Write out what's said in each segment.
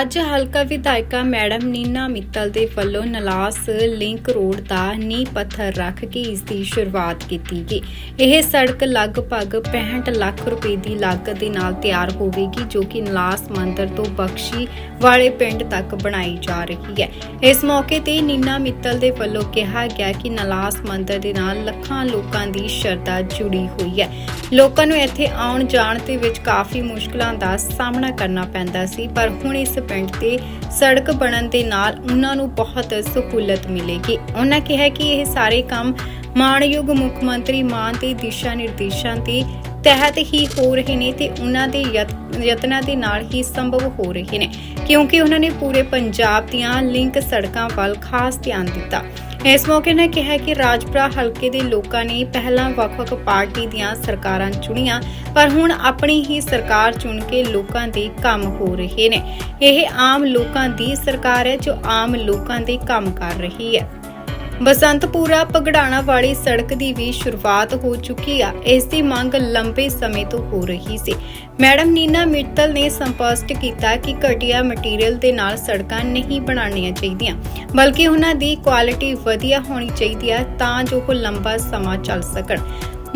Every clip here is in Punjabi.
ਅੱਜ ਹਲਕਾ ਵਿਧਾਇਕਾ ਮੈਡਮ ਨੀਨਾ ਮਿੱਤਲ ਦੇ ਵੱਲੋਂ ਨਲਾਸ ਲਿੰਕ ਰੋਡ ਦਾ ਨੀਂਹ ਪੱਥਰ ਰੱਖ ਕੇ ਇਸ ਦੀ ਸ਼ੁਰੂਆਤ ਕੀਤੀ ਗਈ। ਇਹ ਸੜਕ ਲਗਭਗ 65 ਲੱਖ ਰੁਪਏ ਦੀ ਲਾਗਤ ਦੇ ਨਾਲ ਤਿਆਰ ਹੋਵੇਗੀ, ਜੋ ਕਿ ਨਲਾਸ ਮੰਦਰ ਤੋਂ ਬਖਸ਼ੀ ਵਾਲੇ ਪਿੰਡ ਤੱਕ ਬਣਾਈ ਜਾ ਰਹੀ ਹੈ। ਇਸ ਮੌਕੇ ਤੇ ਨੀਨਾ ਮਿੱਤਲ ਦੇ ਵੱਲੋਂ ਕਿਹਾ ਗਿਆ ਕਿ ਨਲਾਸ ਮੰਦਰ ਦੇ ਨਾਲ ਲੱਖਾਂ ਲੋਕਾਂ ਦੀ ਸ਼ਰਧਾ ਜੁੜੀ ਹੋਈ ਹੈ। ਲੋਕਾਂ ਨੂੰ ਇੱਥੇ ਆਉਣ ਜਾਣ ਦੇ ਵਿੱਚ ਕਾਫੀ ਮੁਸ਼ਕਲਾਂ ਦਾ ਸਾਹਮਣਾ ਕਰਨਾ ਪੈਂਦਾ ਸੀ, ਪਰ ਹੁਣ ਇਸ ਪਿੰਡ ਤੇ ਸੜਕ ਬਣਨ ਦੇ ਨਾਲ ਉਹਨਾਂ ਨੂੰ ਬਹੁਤ ਸਹੂਲਤ ਮਿਲੇਗੀ। ਉਹਨਾਂ ਕਿਹਾ ਕਿ ਇਹ ਸਾਰੇ ਕੰਮ ਮਾਣਯੋਗ ਮੁੱਖ ਮੰਤਰੀ ਮਾਨ ਦੇ ਦਿਸ਼ਾ ਨਿਰਦੇਸ਼ਾਂ ਦੇ ਤਹਿਤ ਹੀ ਹੋ ਰਹੇ ਨੇ ਤੇ ਉਹਨਾਂ ਦੇ ਯਤ- ਯਤਨਾਂ ਦੇ ਨਾਲ ਹੀ ਸੰਭਵ ਹੋ ਰਹੇ ਨੇ, ਕਿਉਂਕਿ ਉਹਨਾਂ ਨੇ ਪੂਰੇ ਪੰਜਾਬ ਦੀਆਂ ਲਿੰਕ ਸੜਕਾਂ ਵੱਲ ਖਾਸ ਧਿਆਨ ਦਿੱਤਾ। ਇਸ ਮੌਕੇ ਨੇ ਕਿਹਾ ਕਿ ਰਾਜਪੁਰਾ ਹਲਕੇ ਦੇ ਲੋਕਾਂ ਨੇ ਪਹਿਲਾਂ ਵੱਖ-ਵੱਖ ਪਾਰਟੀ ਦੀਆਂ ਸਰਕਾਰਾਂ ਚੁਣੀਆਂ, ਪਰ ਹੁਣ ਆਪਣੀ ਹੀ ਸਰਕਾਰ ਚੁਣ ਕੇ ਲੋਕਾਂ ਦੇ ਕੰਮ ਹੋ ਰਹੇ ਨੇ। ਇਹ ਆਮ ਲੋਕਾਂ ਦੀ ਸਰਕਾਰ ਹੈ, ਜੋ ਆਮ ਲੋਕਾਂ ਦੇ ਕੰਮ ਕਰ ਰਹੀ ਹੈ। ਬਸੰਤਪੁਰਾ ਪਗੜਾਣਾ ਵਾਲੀ ਸੜਕ ਦੀ ਵੀ ਸ਼ੁਰੂਆਤ ਹੋ ਚੁੱਕੀ ਆ। ਇਸ ਦੀ ਮੰਗ ਲੰਬੇ ਸਮੇਂ ਤੋਂ ਹੋ ਰਹੀ ਸੀ। ਮੈਡਮ ਨੀਨਾ ਮਿੱਤਲ ਨੇ ਸਪਸ਼ਟ ਕੀਤਾ ਕਿ ਘਟੀਆ ਮਟੀਰੀਅਲ ਦੇ ਨਾਲ ਸੜਕਾਂ ਨਹੀਂ ਬਣਾਉਣੀਆਂ ਚਾਹੀਦੀਆਂ, ਬਲਕਿ ਉਹਨਾਂ ਦੀ ਕੁਆਲਿਟੀ ਵਧੀਆ ਹੋਣੀ ਚਾਹੀਦੀ ਹੈ ਤਾਂ ਜੋ ਉਹ ਲੰਬਾ ਸਮਾਂ ਚੱਲ ਸਕਣ।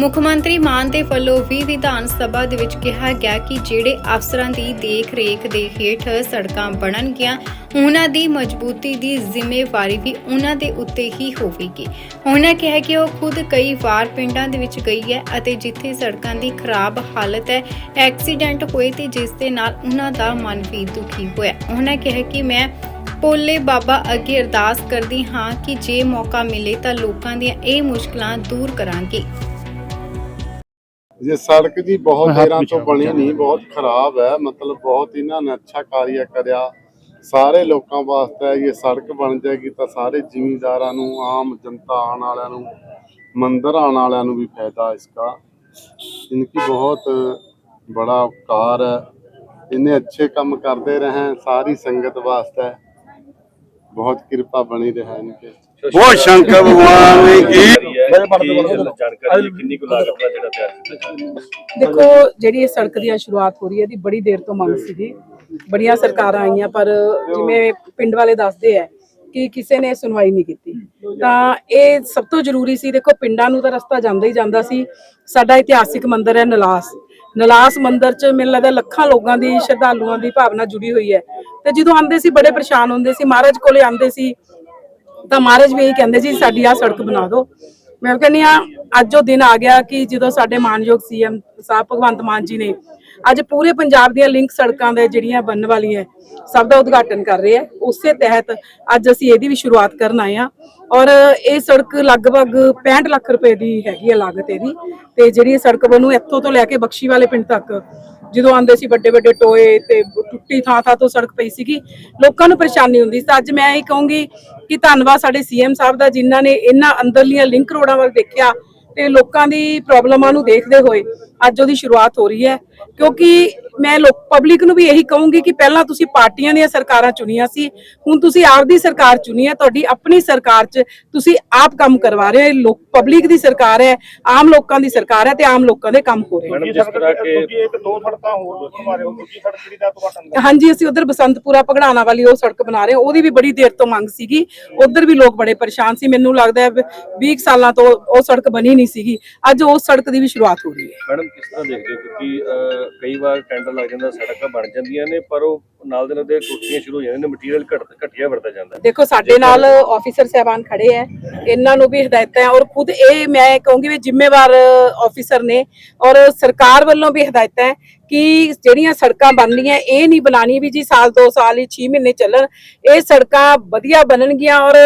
ਮੁੱਖ ਮੰਤਰੀ ਮਾਨ ਦੇ ਵੱਲੋਂ ਵੀ ਵਿਧਾਨ ਸਭਾ ਦੇ ਵਿੱਚ ਕਿਹਾ ਗਿਆ ਕਿ ਜਿਹੜੇ ਅਫਸਰਾਂ ਦੀ ਦੇਖ-ਰੇਖ ਦੇ ਹੇਠ ਸੜਕਾਂ ਬਣਨਗੀਆਂ, ਉਹਨਾਂ ਦੀ ਮਜ਼ਬੂਤੀ ਦੀ ਜ਼ਿੰਮੇਵਾਰੀ ਵੀ ਉਹਨਾਂ ਦੇ ਉੱਤੇ ਹੀ ਹੋਵੇਗੀ। ਉਹਨਾਂ ਕਿਹਾ ਕਿ ਉਹ ਖੁਦ ਕਈ ਵਾਰ ਪਿੰਡਾਂ ਦੇ ਵਿੱਚ ਗਈ ਹੈ ਅਤੇ ਜਿੱਥੇ ਸੜਕਾਂ ਦੀ ਖਰਾਬ ਹਾਲਤ ਹੈ, ਐਕਸੀਡੈਂਟ ਹੋਏ ਤੇ ਜਿਸ ਦੇ ਨਾਲ ਉਹਨਾਂ ਦਾ ਮਨ ਵੀ ਦੁਖੀ ਹੋਇਆ। ਉਹਨਾਂ ਕਿਹਾ ਕਿ ਮੈਂ ਪੋਲੇ ਬਾਬਾ ਅੱਗੇ ਅਰਦਾਸ ਕਰਦੀ ਹਾਂ ਕਿ ਜੇ ਮੌਕਾ ਮਿਲੇ ਤਾਂ ਲੋਕਾਂ ਦੀਆਂ ਇਹ ਮੁਸ਼ਕਲਾਂ ਦੂਰ ਕਰਾਂਗੇ। ਜੇ ਸੜਕ ਜੀ ਬਹੁਤ ਦੇਰਾਂ ਤੋਂ ਬਣੀ ਨਹੀਂ ਬਹੁਤ ਖਰਾਬ ਹੈ ਮਤਲਬ ਬਹੁਤ ਇਹਨਾਂ ਨੇ ਅੱਛਾ ਕਾਰਿਆ ਕਰਿਆ। ਸਾਰੇ ਲੋਕਾਂ ਵਾਸਤੇ ਇਹ ਸੜਕ ਬਣ ਜਾਏਗੀ ਤਾਂ ਸਾਰੇ ਜ਼ਿਮੀਂਦਾਰਾਂ ਨੂੰ ਆਮ ਜਨਤਾ ਆਣ ਵਾਲਿਆਂ ਨੂੰ ਮੰਦਰ ਆਣ ਵਾਲਿਆਂ ਨੂੰ ਵੀ ਫਾਇਦਾ ਇਸਕਾ ਇਨਕੀ ਬਹੁਤ ਬੜਾ ਉਪਕਾਰ ਹੈ। ਇਹਨੇ ਅੱਛੇ ਕੰਮ ਕਰਦੇ ਰਹੇ ਸਾਰੀ ਸੰਗਤ ਵਾਸਤੇ ਬਹੁਤ ਕਿਰਪਾ ਬਣੀ ਰਹੇ ਇਨਕੇ। ਬਹੁਤ ਸ਼ੰਕਰ ਭਗਵਾਨ ਕੀ ਜਾਣਕਾਰੀ ਕਿੰਨੀ ਕੁ ਲਾਗਤ ਦਾ ਜਿਹੜਾ ਤਿਆਰ ਕੀਤਾ ਜਾ ਰਿਹਾ ਦੇਖੋ ਜਿਹੜੀ ਇਹ ਸੜਕ ਦੀ ਸ਼ੁਰੂਆਤ ਹੋ ਰਹੀ ਹੈ ਦੀ ਬੜੀ ਦੇਰ ਤੋਂ ਮੰਗ ਸੀਗੀ। ਬੜੀਆਂ ਸਰਕਾਰਾਂ ਆਈਆਂ ਪਰ ਜਿਵੇਂ ਪਿੰਡ ਵਾਲੇ ਦੱਸਦੇ ਆ ਕਿ ਕਿਸੇ ਨੇ ਸੁਣਵਾਈ ਨਹੀਂ ਕੀਤੀ। ਤਾਂ ਇਹ ਸਭ ਤੋਂ ਜ਼ਰੂਰੀ ਸੀ ਦੇਖੋ ਪਿੰਡਾਂ ਨੂੰ ਤਾਂ ਰਸਤਾ ਜਾਂਦਾ ਹੀ ਜਾਂਦਾ ਸੀ। ਸਾਡਾ ਇਤਿਹਾਸਿਕ ਮੰਦਿਰ ਹੈ ਨਲਾਸ। ਨਲਾਸ ਮੰਦਿਰ 'ਚ ਮੈਨੂੰ ਲੱਗਦਾ ਲੱਖਾਂ ਲੋਕਾਂ ਦੀ ਸ਼ਰਧਾਲੂਆਂ ਦੀ ਭਾਵਨਾ ਜੁੜੀ ਹੋਈ ਹੈ। ਤੇ ਜਦੋਂ ਆਉਂਦੇ ਸੀ ਬੜੇ ਪਰੇਸ਼ਾਨ ਹੁੰਦੇ ਸੀ। ਮਹਾਰਾਜ ਕੋਲੇ ਆਉਂਦੇ ਸੀ ਤਾਂ ਮਹਾਰਾਜ ਵੀ ਇਹੀ ਕਹਿੰਦੇ ਜੀ ਸਾਡੀ ਆ ਸੜਕ ਬਣਾ ਦਿਓ। ਮੈਂ ਕਹਿੰਦੀ ਆ ਅੱਜ ਉਹ ਦਿਨ ਆ ਗਿਆ ਕਿ ਜਦੋਂ ਸਾਡੇ ਮਾਨਯੋਗ ਸੀਐਮ ਸਾਹਿਬ ਭਗਵੰਤ ਮਾਨ ਜੀ ਨੇ ਅੱਜ ਪੂਰੇ ਪੰਜਾਬ ਦੀਆਂ ਲਿੰਕ ਸੜਕਾਂ ਦੇ ਜਿਹੜੀਆਂ ਬਣਨ ਵਾਲੀਆਂ ਸਭ ਦਾ ਉਦਘਾਟਨ ਕਰ ਰਹੇ ਆ ਉਸੇ ਤਹਿਤ ਅੱਜ ਅਸੀਂ ਇਹਦੀ ਵੀ ਸ਼ੁਰੂਆਤ ਕਰਨ ਆਏ ਆ ਔਰ ਇਹ ਸੜਕ ਲਗਭਗ 65 ਲੱਖ ਰੁਪਏ ਦੀ ਹੈਗੀ ਆ ਲਾਗਤ ਇਹਦੀ ਤੇ ਜਿਹੜੀ ਇਹ ਸੜਕ ਬਣੂ ਇੱਥੋਂ ਤੋਂ ਲੈ ਕੇ ਬਖਸ਼ੀ ਵਾਲੇ ਪਿੰਡ ਤੱਕ ਜਦੋਂ ਆਉਂਦੇ ਸੀ ਵੱਡੇ ਵੱਡੇ ਟੋਏ ਤੇ ਟੁੱਟੀ ਥਾਂ ਥਾਂ ਤੋਂ ਸੜਕ ਪਈ ਸੀਗੀ, ਲੋਕਾਂ ਨੂੰ ਪਰੇਸ਼ਾਨੀ ਹੁੰਦੀ ਸੀ। ਤਾਂ ਅੱਜ ਮੈਂ ਇਹ ਕਹੂੰਗੀ ਕਿ ਧੰਨਵਾਦ ਸਾਡੇ ਸੀਐਮ ਸਾਹਿਬ ਦਾ, ਜਿਨ੍ਹਾਂ ਨੇ ਇਹਨਾਂ ਅੰਦਰਲੀਆਂ ਲਿੰਕ ਰੋਡਾਂ ਵੱਲ ਦੇਖਿਆ ਤੇ ਲੋਕਾਂ ਦੀ ਪ੍ਰੋਬਲਮਾਂ ਨੂੰ ਦੇਖਦੇ ਹੋਏ ਅੱਜ ਉਹਦੀ ਸ਼ੁਰੂਆਤ ਹੋ ਰਹੀ ਹੈ। ਕਿਉਂਕਿ ਮੈਂ ਲੋਕ ਪਬਲਿਕ ਨੂੰ ਵੀ ਇਹੀ ਕਹੂੰਗੀ ਕਿ ਪਹਿਲਾਂ ਤੁਸੀਂ ਪਾਰਟੀਆਂ ਦੀਆਂ ਸਰਕਾਰਾਂ ਚੁਣੀਆਂ ਸੀ ਹੁਣ ਤੁਸੀਂ ਆਪਦੀ ਸਰਕਾਰ ਚੁਣੀ ਹੈ ਤੁਹਾਡੀ ਆਪਣੀ ਸਰਕਾਰ 'ਚ ਤੁਸੀਂ ਆਪ ਕੰਮ ਕਰਵਾ ਰਹੇ ਹੋ ਲੋਕ ਪਬਲਿਕ ਦੀ ਸਰਕਾਰ ਹੈ ਆਮ ਲੋਕਾਂ ਦੀ ਸਰਕਾਰ ਹੈ ਤੇ ਆਮ ਲੋਕਾਂ ਦੇ ਕੰਮ ਹੋ ਰਹੇ ਨੇ। ਮੈਡਮ ਜਿਸ ਤਰ੍ਹਾਂ ਕਿ ਇੱਕ ਦੋ ਸੜਕਾਂ ਹੋਰ ਦੱਸਣ ਬਾਰੇ ਹੋ ਦੂਜੀ ਸੜਕ ਜਿਹੜੀ ਦਾ ਤੁਹਾਡਾ ਹਾਂਜੀ ਅਸੀਂ ਉਧਰ ਬਸੰਤਪੁਰਾ ਪਗੜਾਣਾ ਵਾਲੀ ਉਹ ਸੜਕ ਬਣਾ ਰਹੇ ਹਾਂ ਉਹਦੀ ਵੀ ਬੜੀ ਦੇਰ ਤੋਂ ਮੰਗ ਸੀਗੀ ਉਧਰ ਵੀ ਲੋਕ ਬੜੇ ਪਰੇਸ਼ਾਨ ਸੀ ਮੈਨੂੰ ਲੱਗਦਾ ਹੈ 20 ਸਾਲਾਂ ਤੋਂ ਉਹ ਸੜਕ ਬਣੀ ਨਹੀਂ ਸੀਗੀ ਅੱਜ ਉਸ ਸੜਕ ਦੀ ਵੀ ਸ਼ੁਰੂਆਤ ਹੋ ਰਹੀ ਹੈ। ਮੈਡਮ ਕਿਸ ਤਰ੍ਹਾਂ ਦੇਖਦੇ ਹੋ ਕਿਉਂਕਿ ਅਹ, ਕਈ ਵਾਰ ਟੈਂਡਰ ਲੱਗ ਜਾਂਦਾ ਸੜਕਾਂ ਬਣ ਜਾਂਦੀਆਂ ਨੇ ਪਰ ਉਹ ਨਾਲ ਦੇ ਨਾਲ ਦੇ ਟੁੱਟੀਆਂ ਸ਼ੁਰੂ ਹੋ ਜਾਂਦੀਆਂ ਨੇ ਮਟੀਰੀਅਲ ਘਟ ਘਟੀਆ ਵਰਤਿਆ ਜਾਂਦਾ। ਦੇਖੋ ਸਾਡੇ ਨਾਲ ਆਫੀਸਰ ਸਹਿਬਾਨ ਖੜੇ ਹੈ ਇਹਨਾਂ ਨੂੰ ਵੀ ਹਦਾਇਤਾਂ ਔਰ ਖੁਦ ਇਹ ਮੈਂ ਕਹੂੰਗੀ ਵੀ ਜ਼ਿੰਮੇਵਾਰ ਆਫੀਸਰ ਨੇ ਔਰ ਸਰਕਾਰ ਵੱਲੋਂ ਵੀ ਹਦਾਇਤਾਂ ਕਿ ਜਿਹੜੀਆਂ ਸੜਕਾਂ ਬਣਨੀਆਂ ਇਹ ਨਹੀਂ ਬਣਾਣੀ ਵੀ ਜੀ ਸਾਲ 2 ਸਾਲ ਹੀ 6 ਮਹੀਨੇ ਚੱਲਣ। ਇਹ ਸੜਕਾਂ ਵਧੀਆ ਬਣਨਗੀਆਂ ਔਰ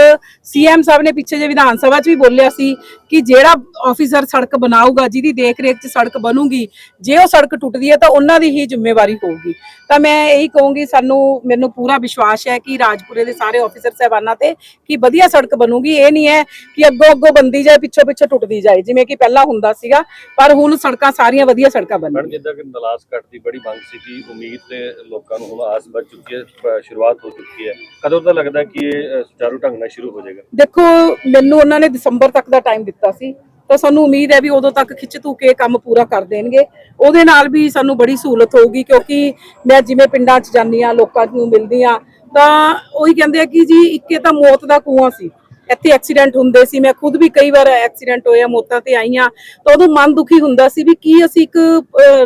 ਸੀਐਮ ਸਾਹਿਬ ਨੇ ਪਿੱਛੇ ਜੇ ਵਿਧਾਨ ਸਭਾ 'ਚ ਵੀ ਬੋਲਿਆ ਸੀ ਕਿ ਜਿਹੜਾ ਆਫੀਸਰ ਸੜਕ ਬਣਾਊਗਾ ਜਿਹਦੀ ਦੇਖ ਰੇਖ 'ਚ ਸੜਕ ਬਣੂਗੀ ਜੇ ਉਹ ਸੜਕ ਟੁੱਟਦੀ ਹੈ ਤਾਂ ਉਹਨਾਂ ਦੀ ਹੀ ਜ਼ਿੰਮੇਵਾਰੀ ਹੋਊਗੀ। ਤਾਂ ਮੈਂ ਇਹੀ ਕਹੂੰਗੀ ਸਾਨੂੰ ਮੈਨੂੰ ਪੂਰਾ ਵਿਸ਼ਵਾਸ ਹੈ ਕਿ ਰਾਜਪੁਰੇ ਦੇ ਸਾਰੇ ਆਫੀਸਰ ਸਹਿਬਾਨਾਂ ਤੇ ਕਿ ਵਧੀਆ ਸੜਕ ਬਣੂਗੀ। ਇਹ ਨਹੀਂ ਹੈ ਕਿ ਅੱਗੋਂ ਅੱਗੋਂ ਬੰਦੀ ਜਾਏ ਪਿੱਛੋਂ ਪਿੱਛੋਂ ਟੁੱਟਦੀ ਜਾਏ ਜਿਵੇਂ ਕਿ ਪਹਿਲਾਂ ਹੁੰਦਾ ਸੀਗਾ ਪਰ ਹੁਣ ਸੜਕਾਂ ਸਾਰੀਆਂ ਵਧੀਆ ਸੜਕਾਂ ਬਣਨਗੀਆਂ ਜਿੱਦਾਂ ਕਿ ਨਲਾਸ ਕੱਟ ਦੀ ਬੜੀ ਮੰਗ ਸੀ ਕਿ ਉਮੀਦ ਤੇ ਲੋਕਾਂ ਨੂੰ ਹੁਣ ਆਸ ਵੱਧ ਚੁੱਕੀ ਹੈ ਸ਼ੁਰੂਆਤ ਹੋ ਚੁੱਕੀ ਹੈ। ਕਦੋਂ ਤਾਂ ਲੱਗਦਾ ਕਿ ਇਹ ਸੁਚਾਰੂ ਢੰਗ ਨਾਲ ਸ਼ੁਰੂ ਹੋ ਜਾਏਗਾ? ਦੇਖੋ, ਮੈਨੂੰ ਉਹਨਾਂ ਨੇ ਦਸੰਬਰ ਤੱਕ ਦਾ ਟਾਈਮ ਦਿੱਤਾ ਸੀ। ਤਾਂ ਸਾਨੂੰ ਉਮੀਦ ਹੈ ਵੀ ਉਦੋਂ ਤੱਕ ਖਿੱਚ ਧੂ ਕੇ ਕੰਮ ਪੂਰਾ ਕਰ ਦੇਣਗੇ। ਉਹਦੇ ਨਾਲ ਵੀ ਸਾਨੂੰ ਬੜੀ ਸਹੂਲਤ ਹੋਊਗੀ, ਕਿਉਂਕਿ ਮੈਂ ਜਿਵੇਂ ਪਿੰਡਾਂ 'ਚ ਜਾਂਦੀ ਆ ਲੋਕਾਂ ਨੂੰ ਮਿਲਦੀ ਆ ਤਾਂ ਉਹੀ ਕਹਿੰਦੇ ਆ ਕਿ ਜੀ, ਇੱਕੇ ਤਾਂ ਮੌਤ ਦਾ ਕੂਆ ਸੀ। ਇੱਥੇ ਐਕਸੀਡੈਂਟ ਹੁੰਦੇ ਸੀ। ਮੈਂ ਖੁਦ ਵੀ ਕਈ ਵਾਰ ਐਕਸੀਡੈਂਟ ਹੋਇਆ, ਮੌਤਾਂ ਤੇ ਆਈਆਂ ਤਾਂ ਉਦੋਂ ਮਨ ਦੁਖੀ ਹੁੰਦਾ ਸੀ ਵੀ ਕੀ ਅਸੀਂ ਇੱਕ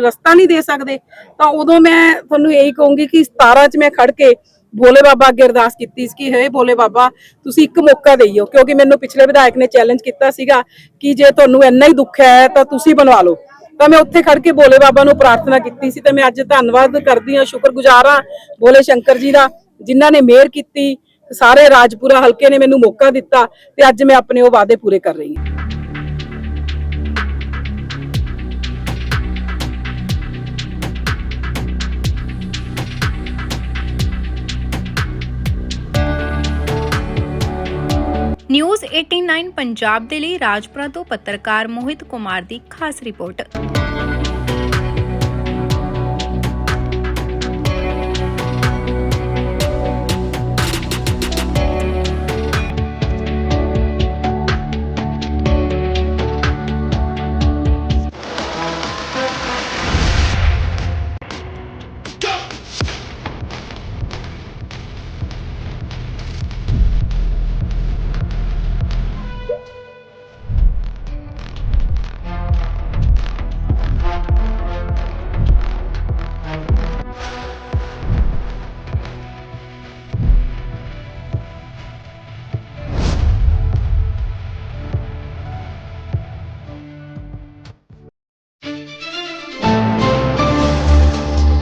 ਰਸਤਾ ਨਹੀਂ ਦੇ ਸਕਦੇ। ਤਾਂ ਉਦੋਂ ਮੈਂ ਤੁਹਾਨੂੰ ਇਹੀ ਕਹੂੰਗੀ ਕਿ 17 ਚ ਮੈਂ ਖੜ ਕੇ ਭੋਲੇ ਬਾਬਾ ਅੱਗੇ ਅਰਦਾਸ ਕੀਤੀ ਸੀ ਕਿ, ਹੇ ਭੋਲੇ ਬਾਬਾ, ਤੁਸੀਂ ਇੱਕ ਮੌਕਾ ਦੇਈਓ। ਕਿਉਂਕਿ ਮੈਨੂੰ ਪਿਛਲੇ ਵਿਧਾਇਕ ਨੇ ਚੈਲੰਜ ਕੀਤਾ ਸੀਗਾ ਕਿ ਜੇ ਤੁਹਾਨੂੰ ਇੰਨਾ ਹੀ ਦੁੱਖ ਹੈ ਤਾਂ ਤੁਸੀਂ ਬਣਵਾ ਲਓ। ਤਾਂ ਮੈਂ ਉੱਥੇ ਖੜ ਕੇ ਭੋਲੇ ਬਾਬਾ ਨੂੰ ਪ੍ਰਾਰਥਨਾ ਕੀਤੀ ਸੀ ਤੇ ਮੈਂ ਅੱਜ ਧੰਨਵਾਦ ਕਰਦੀ ਹਾਂ, ਸ਼ੁਕਰਗੁਜ਼ਾਰ ਹਾਂ ਭੋਲੇ ਸ਼ੰਕਰ ਜੀ ਦਾ, ਜਿਨ੍ਹਾਂ ਨੇ ਮਿਹਰ ਕੀਤੀ। ਸਾਰੇ ਰਾਜਪੁਰਾ ਹਲਕੇ ਨੇ ਮੈਨੂੰ ਮੌਕਾ ਦਿੱਤਾ ਤੇ ਅੱਜ ਮੈਂ ਆਪਣੇ ਉਹ ਵਾਅਦੇ ਪੂਰੇ ਕਰ ਰਹੀ ਹਾਂ। ਨਿਊਜ਼ 89 ਪੰਜਾਬ ਦੇ ਲਈ ਰਾਜਪੁਰਾ ਤੋਂ ਪੱਤਰਕਾਰ ਮੋਹਿਤ ਕੁਮਾਰ ਦੀ ਖਾਸ ਰਿਪੋਰਟ।